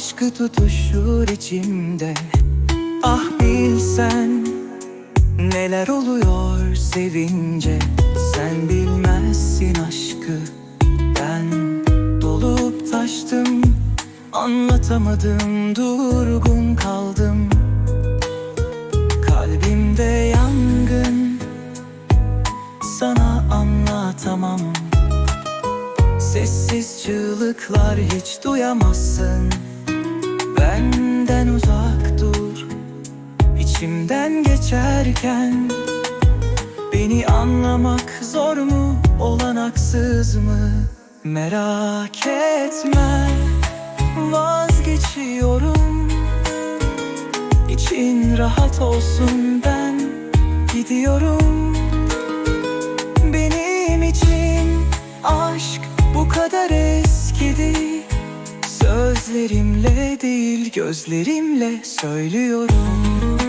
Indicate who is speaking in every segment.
Speaker 1: sıkı tutuşur içimde. Ah bilsen neler oluyor sevince. Sen bilmezsin aşkı. Ben dolup taştım. Anlatamadım durgun kaldım. Kalbimde yangın. Sana anlatamam. Sessiz çığlıklar hiç duyamazsın Benden uzak dur. İçimden geçerken Beni anlamak zor mu? Olanaksız mı? Merak etme. Vazgeçiyorum. İçin rahat olsun ben gidiyorum. Benim için aşk bu kadar eskidi Sözlerimle değil gözlerimle söylüyorum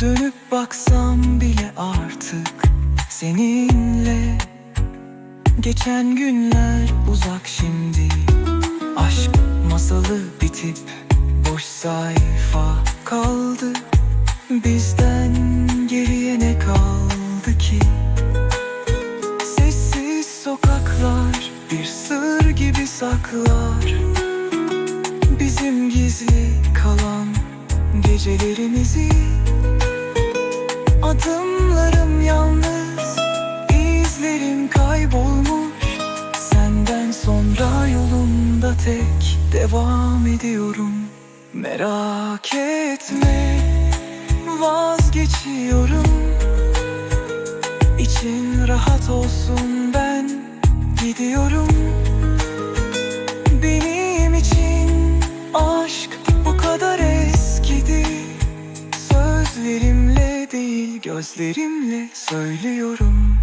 Speaker 1: dönüp baksam bile artık seninle. Geçen günler uzak şimdi. Aşk masalı bitip boş sayfa kaldı. Bizden geriye ne kaldı ki? Sessiz sokaklar bir sır gibi saklar. Bizim gizli kalan gecelerimizi Adımlarım yalnız, izlerim kaybolmuş. Senden sonra yolumda tek devam ediyorum. Merak etme, vazgeçiyorum. İçin rahat olsun gözlerimle söylüyorum